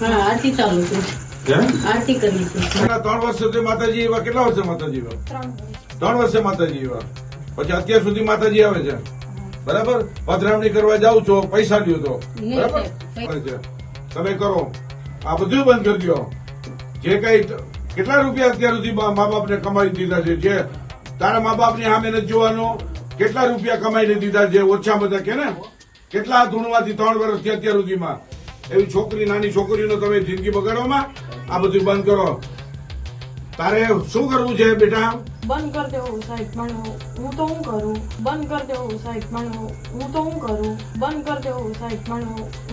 હા આરતી ચાલુ છે. આરતી કરવી છે. ત્રણ વર્ષ સુધી માતાજી એવા કેટલા વર્ષે માતાજી એવા? ત્રણ વર્ષે માતાજી એવા. પછી અત્યાર સુધી માતાજી આવે છે. બરાબર? પધરામણી કરવા જાઉં છો પૈસા લ્યો તો. બરાબર. તમે કરો. આ બધું બંધ કરી દો. જે કઈ કેટલા રૂપિયા અત્યાર સુધી મા બાપને કમાઈ દીધા છે? જે તારા મા બાપની સામે નથી જોવાનો. કેટલા રૂપિયા કમાઈને દીધા છે? ઓછા બધા કે ને? કેટલા ધૂણવાથી ત્રણ વર્ષથી અત્યાર સુધીમાં? એવી છોકરી નાની છોકરીનો તમે જિંદગી બગાડવામાં આ બધું બંધ કરો. તારે શું કરવું છે બેટા? બંધ કરી દેવો સાહેબ પણ હું તો હું કરું? બંધ કરી દેવો સાહેબ પણ હું તો હું કરું? બંધ કરી દેવો સાહેબ પણ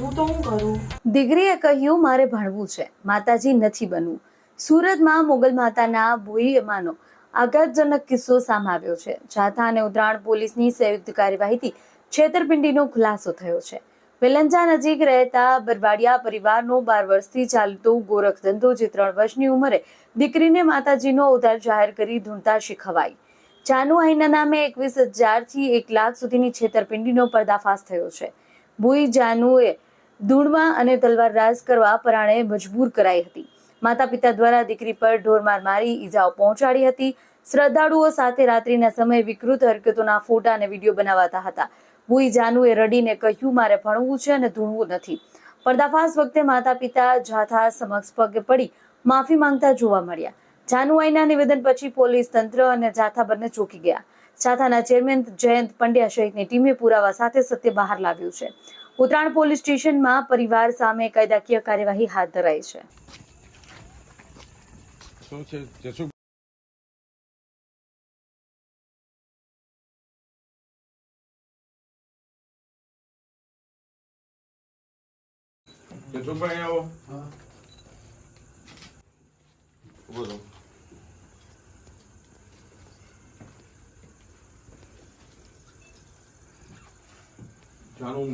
હું તો હું કરું? દીકરીએ કહ્યું મારે ભણવું છે. માતાજી નથી બનવું. સુરતમાં મોગલ માતાના ભૂયમાનો આઘાતજનક કિસ્સો સામે આવ્યો છે. જાથા અને ઉત્તરાયણ પોલીસની સંયુક્ત કાર્યવાહીથી છેતરપિંડીનો ખુલાસો થયો છે. વેલંજા નજીક રહેતા બરવાડિયા પરિવારનો બાર વર્ષથી ચાલતો ગોરખ ધંધો જે ત્રણ વર્ષની ઉંમરે દીકરીને માતાજીનો અવતાર જાહેર કરી ધૂણતા શીખવાઈ. જાનુ આઈના નામે એકવીસ હજારથી એક લાખ સુધીની છેતરપિંડીનો પર્દાફાશ થયો છે. ભૂઈ જાનુએ ધૂણમાં અને તલવાર રાજ કરવા પરાણે મજબૂર કરાઈ હતી. માતા પિતા દ્વારા દીકરી પર ઢોરમાર મારી ઈજાઓ પહોંચાડી હતી. શ્રદ્ધાળુઓ સાથે રાત્રિના સમયે વિકૃત હરકતોના ફોટા અને વીડિયો બનાવાતા હતા. ભૂઈ જાનુએ રડીને કહ્યું, મારે ભણવું છે અને ધૂણવું નથી. પર્દાફાશ વખતે માતા પિતા જાથા સમક્ષ પગે પડી માફી માંગતા જોવા મળ્યા. જાનુઆઈના નિવેદન પછી પોલીસ તંત્ર અને જાથા બંને ચોકી ગયા. જાથાના ચેરમેન જયંત પંડ્યા સહિતની ટીમે પુરાવા સાથે સત્ય બહાર લાવ્યું છે. ઉત્તરાયણ પોલીસ સ્ટેશનમાં પરિવાર સામે કાયદાકીય કાર્યવાહી હાથ ધરાઈ છે. જસુભાઈ આવો બોલો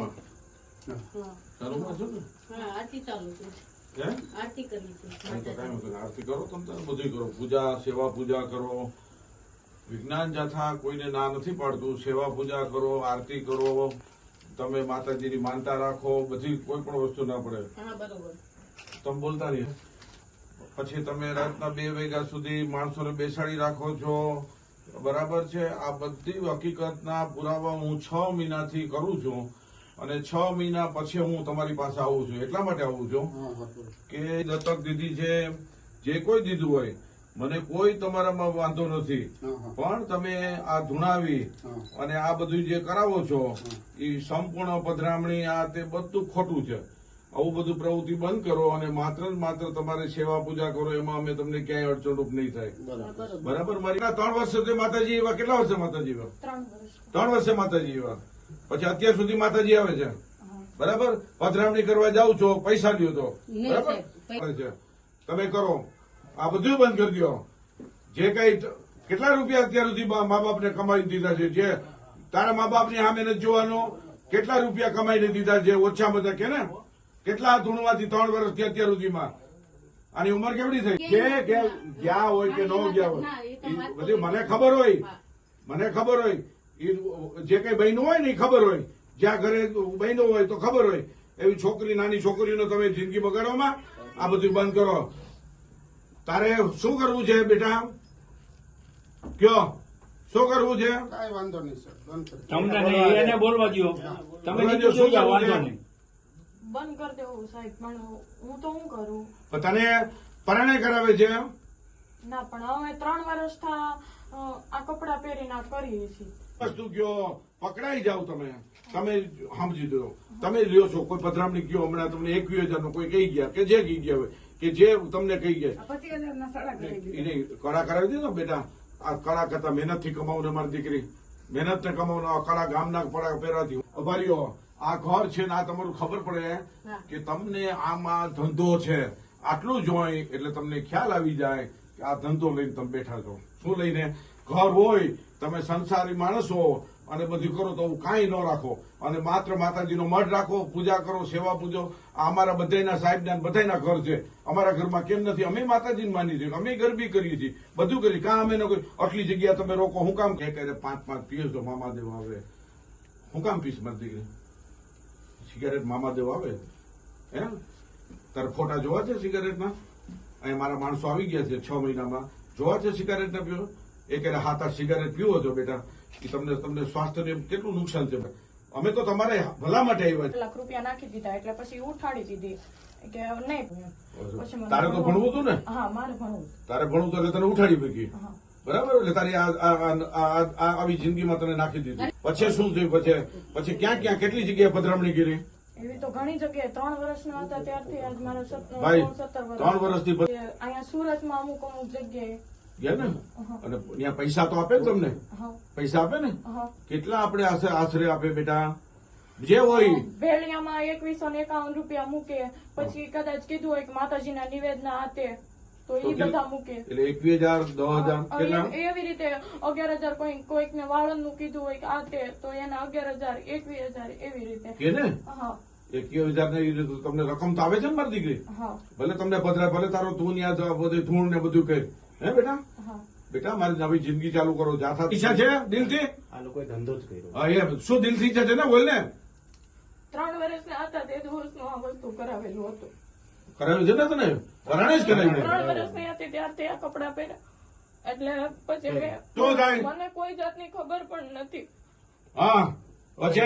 હા જાણુમાં છો ને આરતી ચાલુ છે આરતી કરવી છે નહીં તો કાંઈ વાંધો નહીં. આરતી કરો તમે તારે બધું કરો પૂજા સેવા પૂજા કરો વિજ્ઞાન જાથા કોઈને ના નથી પાડતું સેવા પૂજા કરો આરતી કરો તમે માતાજીની માનતા રાખો બધી કોઈ પણ વસ્તુ ના પડે. તમે બોલતા નહીં પછી તમે રાતના બે વાગ્યા સુધી માણસોને બેસાડી રાખો છો. બરાબર છે? આ બધી હકીકતના પુરાવા હું છ મહિનાથી કરું છું અને છ મહિના પછી હું તમારી પાસે આવું છું. એટલા માટે આવું છું કે દત્તક દીધી છે જે કોઈ દીધું હોય મને કોઈ તમારામાં વાંધો નથી. પણ તમે આ ધૂણાવી અને આ બધું જે કરાવો છો એ સંપૂર્ણ પધરામણી આ તે બધું ખોટું છે. આવું બધું પ્રવૃત્તિ બંધ કરો અને માત્ર ને માત્ર તમારે સેવા પૂજા કરો એમાં અમે તમને ક્યાંય અડચણરૂપ નહીં થાય. બરાબર. મારી ત્રણ વર્ષ સુધી માતાજી એવા કેટલા વર્ષે માતાજી એવા? ત્રણ વર્ષે. માતાજી એવા. પછી અત્યાર સુધી માતાજી આવે છે? બરાબર? પધરામણી કરવા જાવ છો પૈસા લ્યો તો. બરાબર? છે. તમે કરો. આ બધું બંધ કરી દો જે કઈ કેટલા રૂપિયા અત્યાર સુધી મા બાપને કમાઈ દીધા છે? જે તારા મા બાપની સામે નથી જોવાનો કેટલા રૂપિયા કમાઈને દીધા છે? ઓછા બધા કે ને? કેટલા ધૂણવાથી ત્રણ વર્ષથી અત્યાર સુધીમાં? આની ઉંમર કેવડી થઈ? કે ગયા હોય કે ન ગયા હોય? બધી મને ખબર હોય. મને ખબર હોય. જે કઈ બહેનું હોય ને એ ખબર હોય. જ્યાં ઘરે બહેનો હોય તો ખબર હોય. એવી છોકરી નાની છોકરીનો તમે જિંદગી બગાડવામાં આ બધું બંધ કરો. તારે શું કરવું છે બેટા? કયો? શું કરવું છે? કાંઈ વાંધો નહીં સર. તમને એને બોલવા દો તમે બોલવા દ્યો, નીકળી શું વાંધો નહીં. બંધ કરી દેવું સાહેબ. પણ હું તો હું કરું? તને પરણે કરાવે છે? ના પણ હવે ત્રણ વર્ષ આ કપડા પહેરીને આ કરીએ છીએ વસ્તુ કયો પકડાઈ જાવ તમે. તમે સમજી દો તમે લ્યો છો કોઈ પધરામણી કયો? હમણાં તમને એકવીસ હજાર કોઈ કહી ગયા કે જે કહી ગયા હોય. કે જે તમને કહી જાય કળા કરાવી દીધો બેટા આ કળા કરતા મહેનતથી કમાવું ને મારી દીકરી. મહેનત ને કમાવું આ કળા ગામના પડા પહેરાથી અભારીઓ આ ઘર છે ને આ તમારું ખબર પડે કે તમને આમાં ધંધો છે. આટલું જોઈ એટલે તમને ખ્યાલ આવી જાય કે આ ધંધો લઈને તમે બેઠા છો. શું લઈને? ઘર હોય તમે સંસારી માણસ હો અને બધું કરો તો કાંઈ ન રાખો. અને માત્ર માતાજીનો મઢ રાખો, પૂજા કરો, સેવા પૂજો. આ અમારા બધાના સાહેબના બધાના ઘર છે. અમારા ઘરમાં કેમ નથી? અમે માતાજીને માની છીએ, અમે ગરબી કરીએ છીએ. બધું કરીએ. કાં અમે ન કોઈ આટલી જગ્યા તમે રોકો, હું કામ કે કરે? પાંચ પાંચ પીએ છો મામાદેવ આવે. હું કામ પીશ મારી દીકરી સિગારેટ મામાદેવ આવે? હે? તારે ફોટા જોવા છે સિગારેટના? અહીં મારા માણસો આવી ગયા છે છ મહિનામાં. જોવા છે સિગારેટ ના પીવો એ કહે હાથ આ સિગારેટ પીવો છો, બેટા. એ તમને તમને સ્વાસ્થ્યને કેટલું નુકસાન છે અમે તો તમારે ભલા માટે આવ્યા લાખ રૂપિયા નાખી દીધા એટલે પછી ઉઠાડી દીધી. કે નહીં તારે તો ભણવું. હતું ને? હા મારે ભણવું. તારે ભણવું તો એટલે તને ઉઠાડી મૂકી બરાબર? એટલે તારી આવી જિંદગીમાં તને નાખી દીધી. પછી શું થયું? પછી પછી ક્યાં ક્યાં કેટલી જગ્યાએ પધરામણી કરી? એવી તો ઘણી જગ્યાએ. ત્રણ વર્ષના હતા ત્યારથી મારા સત્તર વર્ષ. ત્રણ વર્ષથી અહીંયા સુરતમાં અમુક અમુક જગ્યાએ ગયા ને? અને ત્યાં પૈસા તો આપે ને તમને. પૈસા આપે ને? કેટલા આપણે આશરે આપે બેટા? જે હોય. ભેળિયામાં એકવીસો ને એકાવન રૂપિયા મૂકે. પછી કદાચ કીધું હોય કે માતાજીના નિવેદના આતે તો એ બધા મૂકે. એટલે એકવીસ હજાર દસ હજાર એવી રીતે અગિયાર હજાર કોઈ કોઈક ને વાળનનું કીધું હોય કે આ તે તો એના અગિયાર હજાર એકવીસ હજાર એવી રીતે. કે ને? હા એકવીસ હજાર ને તમને રકમ તો આવે છે ને મારી દીકરી? ભલે તમને પધરાય ભલે તારો તું યાદ બધું ધૂળ ને બધું કરી હે બેટા? બેટા મારી નવી જિંદગી ચાલુ કરો જાથા ઈચ્છા છે દિલથી? આ લોકોએ ધંધો જ કર્યો. હા એ શું દિલથી ઈચ્છા છે ને? બોલ ને. ત્રણ વર્ષના હતા તે દિવસનું આ વસ્તુ કરાવેલું હતું. કરાવ્યું છે ને તને? વરાણે જ ત્રણ કરાવ્યું વર્ષની હતી ત્યારથી આ કપડા પહેર્યા. એટલે પછી તો થાય. મને કોઈ જાતની ખબર પણ નથી. હા. પછી?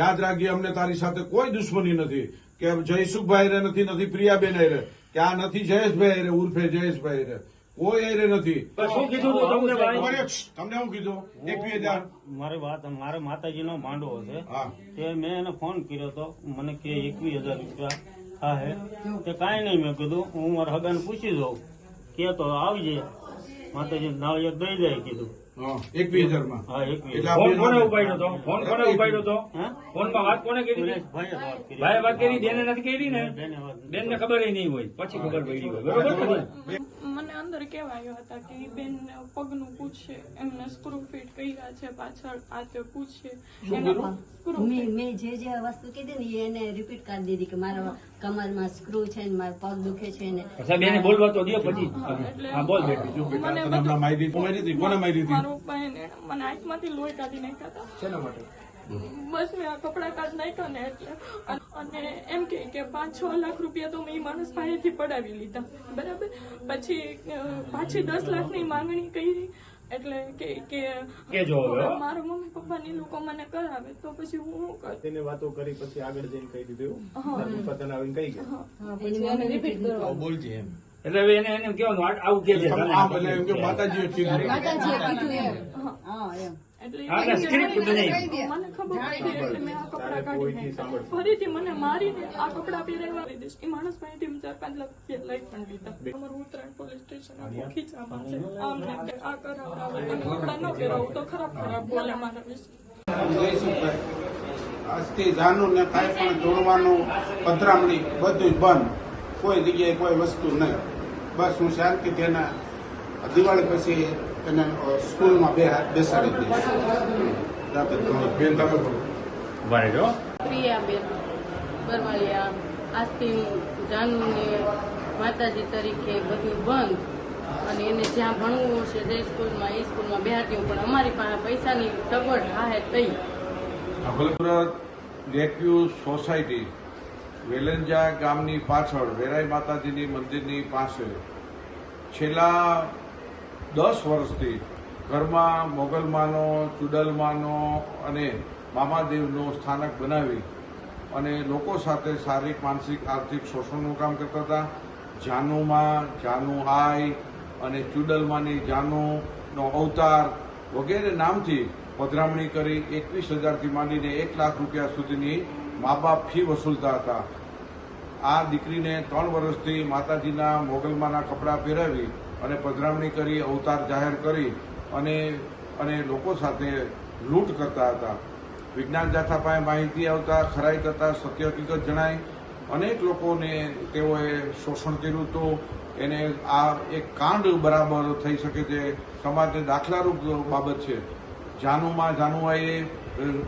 યાદ રાખજે અમને તારી સાથે કોઈ દુશ્મની નથી. કે જયસુખભાઈ રે નથી નથી પ્રિયાબેન રે. કે આ નથી જયેશભાઈ રે ઉર્ફે જયેશભાઈ રે. કોઈ રે નથી. શું કીધું તમને તમને શું કીધું? એક હજાર મારી વાત મારે માતાજીનો માંડવો છે. કે મેં એને ફોન કર્યો તો મને કે એકવીસ હજાર રૂપિયા થાહે તે કાંઈ નહીં મેં કીધું. હું મારા હગાને પૂછી દઉં કે તો આવજે. માતાજી નાળિયેર દઈ જાય કીધું. હા એકવીસ હજારમાં હા એકવીસ ફોન કોને ઉપાડ્યો તો? ફોન કોને ઉપાડ્યો હતો ફોન ફોનમાં વાત કોને કરી હતી? સુરેશભાઈએ વાત કરી. ભાઈ વાત કરી બેને નથી કરી ને. બેન ને ખબર નહીં હોય પછી ખબર પડી હોય. બરોબર કહેવાયો હતા કે બેન પગનું પૂછશે એમને સ્ક્રૂ ફિટ કર્યા છે પાછળ આ તે પૂછશે મેં મેં જે જે વસ્તુ કીધી ને એને રિપીટ કરી દીધી કે મારા કમરમાં સ્ક્રૂ છે ને મારા પગ દુખે છે ને. બેને બોલવા તો દો પછી. હા બોલ બેટી જો બેટા તને હમણાં મારી હતી કોને મારી મારા પપ્પાએ મને આંખમાંથી લોહી કાઢી નાખ્યા હતા. શેના માટે? બસ મેં આ કપડા કાઢી નાખ્યો ને એટલે. અને એમ કે કે પાંચ છ લાખ રૂપિયા તો મેં માણસ પાસેથી પડાવી લીધા. બરાબર? પછી પાછી દસ લાખની માંગણી કરી. એટલે કે કે મારા મમ્મી પપ્પા ની લોકો મને કરાવે તો પછી હું શું કરું? તેને વાતો કરી પછી આગળ જઈને કહી દીધું હા. તારા આવીને કહી ગયા? પછી એને રિપીટ કરો બોલજે એમ. એટલે હવે એને એને કેવાનું આવું કે છે માતાજીએ કીધું માતાજીએ કીધું એમ. હા એમ. ફરીથી મને મારીને આ કપડા પહેરાવવા દીધીશ એ માણસ પાસેથી ચાર પાંચ લાખ રૂપિયા લઈ પણ લીધા. અમારું ઉત્તરાયણ પોલીસ સ્ટેશન આખું ખીચામાં છે. આમ ને તેમ, આ કરાવડાવે અને કપડા ન પહેરાવું તો ખરાબ ખરાબ બોલે મારા વિશે. આજથી જાનું ને કાંઈ પણ દોડવાનું પધરામણી બધું જ બંધ. કોઈ જગ્યાએ કોઈ વસ્તુ નહીં. બસ હું શાંતિ તેના દિવાળી પછી એને સ્કૂલમાં બે બેસાડી દઈશ બેન તમે બોલો ભાઈ જો પ્રિયાબેન બરવાળિયા આજથી જાનુને માતાજી તરીકે બધું બંધ અને એને જ્યાં ભણવું હશે જે સ્કૂલમાં એ સ્કૂલમાં બેહાતી પણ અમારી પાસે પૈસાની સગવડ હાહે થઈ લેકવ્યુ સોસાયટી વેલંજા ગામની પાછળ વેરાઈ માતાજીની મંદિરની પાસે છેલ્લા દસ વર્ષથી ઘરમાં મોગલમાનો ચુડલમાનો અને મામાદેવનો સ્થાનક બનાવી અને લોકો સાથે શારીરિક, માનસિક, આર્થિક, શોષણનું કામ કરતા હતા. જાનુમાં જાનુ હાય અને ચુડલમાની જાનુનો અવતાર વગેરે નામથી પધરામણી કરી એકવીસ હજારથી માંડીને એક લાખ રૂપિયા સુધીની મા બાપ ફી વસૂલતા હતા. આ દીકરીને ત્રણ વર્ષથી માતાજીના મોગલમાના કપડાં પહેરાવી અને પધરામણી કરી, અવતાર જાહેર કરી અને અને લોકો સાથે લૂંટ કરતા હતા. વિજ્ઞાન જાથા પાસે માહિતી આવતા, ખરાઈ કરતા, સત્ય હકીકત જણાય અનેક લોકોને તેઓએ શોષણ કર્યું હતું એને આ એક કાંડ બરાબર થઈ શકે છે. સમાજને દાખલારૂપ બાબત છે. જાનુમાં જાનુઆએ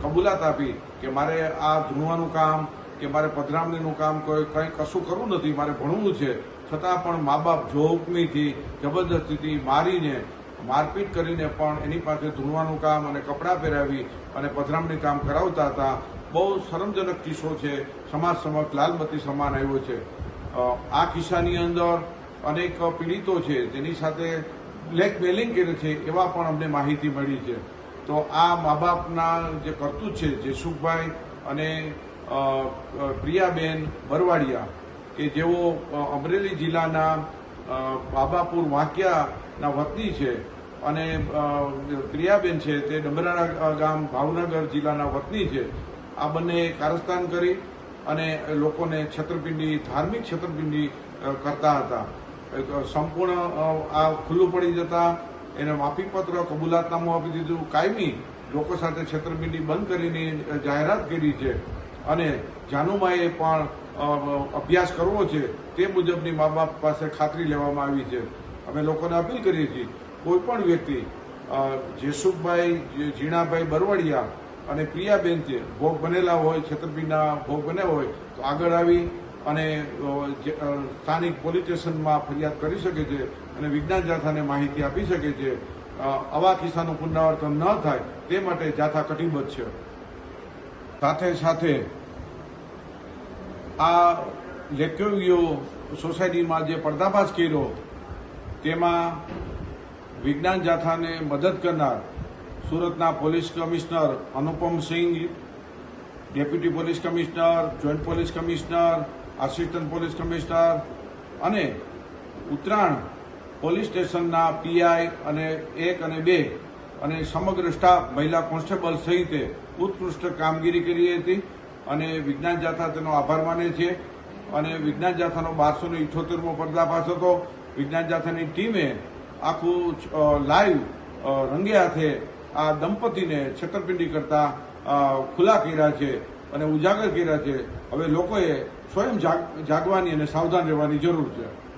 કબૂલાત આપી કે મારે આ ધૂણવાનું કામ, કે મારે પધરામણીનું કામ કોઈ, કંઈ કશું કરવું નથી, મારે ભણવું છે. છતાં પણ મા બાપ જોહુકમીથી જબરદસ્તીથી મારીને, મારપીટ કરીને પણ એની પાસે ધૂણવાનું કામ અને કપડાં પહેરાવી અને પધરામણી કામ કરાવતા હતા, બહુ શરમજનક કિસ્સો છે. સમાજ સમક્ષ લાલબત્તી સમાન આવ્યો છે. આ કિસ્સાની અંદર અનેક પીડિતો છે, જેની સાથે બ્લેકમેલિંગ કરે છે, એવા પણ અમને માહિતી મળી છે. તો આ મા બાપના જે કરતૂત છે, જેસુખભાઈ અને પ્રિયાબેન બરવાડિયા કે જેઓ અમરેલી જિલ્લાના બાબાપુર વાંકિયાના વતની છે અને પ્રિયાબેન છે તે ડમરાણા ગામ ભાવનગર જિલ્લાના વતની છે, આ બંને કારસ્તાન કરી અને લોકોને છેતરપિંડી, ધાર્મિક છેતરપિંડી કરતા હતા. સંપૂર્ણ આ ખુલ્લું પડી જતા એને માફીપત્ર કબૂલાતનામું આપી દીધું. કાયમી લોકો સાથે છેતરપિંડી બંધ કરીને જાહેરાત કરી છે અને જાનુમાએ પણ અભ્યાસ કરવો છે, તે મુજબની મા બાપ પાસે ખાતરી લેવામાં આવી છે. અમે લોકોને અપીલ કરીએ છીએ, કોઈ પણ વ્યક્તિ જેસુખભાઈ ઝીણાભાઈ બરવડિયા અને પ્રિયાબેન છે, ભોગ બનેલા હોય, છેતરપિંડીના ભોગ બન્યા હોય, તો આગળ આવી અને સ્થાનિક પોલીસ સ્ટેશનમાં ફરિયાદ કરી શકે છે અને વિજ્ઞાન જાથાને માહિતી આપી શકે છે. આવા કિસ્સાનું પુનરાવર્તન ન થાય, તે માટે જાથા કટિબદ્ધ છે. સાથે સાથે આ લેખકીઓ સોસાયટીમાં જે પર્દાફાશ કર્યો, તેમાં વિજ્ઞાન જાથાને મદદ કરનાર સુરતના police commissioner Anupam Singh deputy police commissioner, joint police commissioner, assistant police commissioner અને ઉત્તરાયણ પોલીસ સ્ટેશનના પીઆઈ અને એક અને બે અને સમગ્ર સ્ટાફ મહિલા કોન્સ્ટેબલ સહિતે ઉત્કૃષ્ટ કામગીરી કરી હતી. અને વિજ્ઞાન જાથા તેનો આભાર માને છે. અને વિજ્ઞાન જાથાનો બારસો ને ઇઠોતેરમો પર્દાફાશ હતો. વિજ્ઞાન જાથાની ટીમે આખું લાઈવ રંગે હાથે આ દંપતીને છેતરપિંડી કરતા ખુલ્લા કર્યા છે અને ઉજાગર કર્યા છે. હવે લોકોએ સ્વયં જાગ- જાગવાની અને સાવધાન રહેવાની જરૂર છે.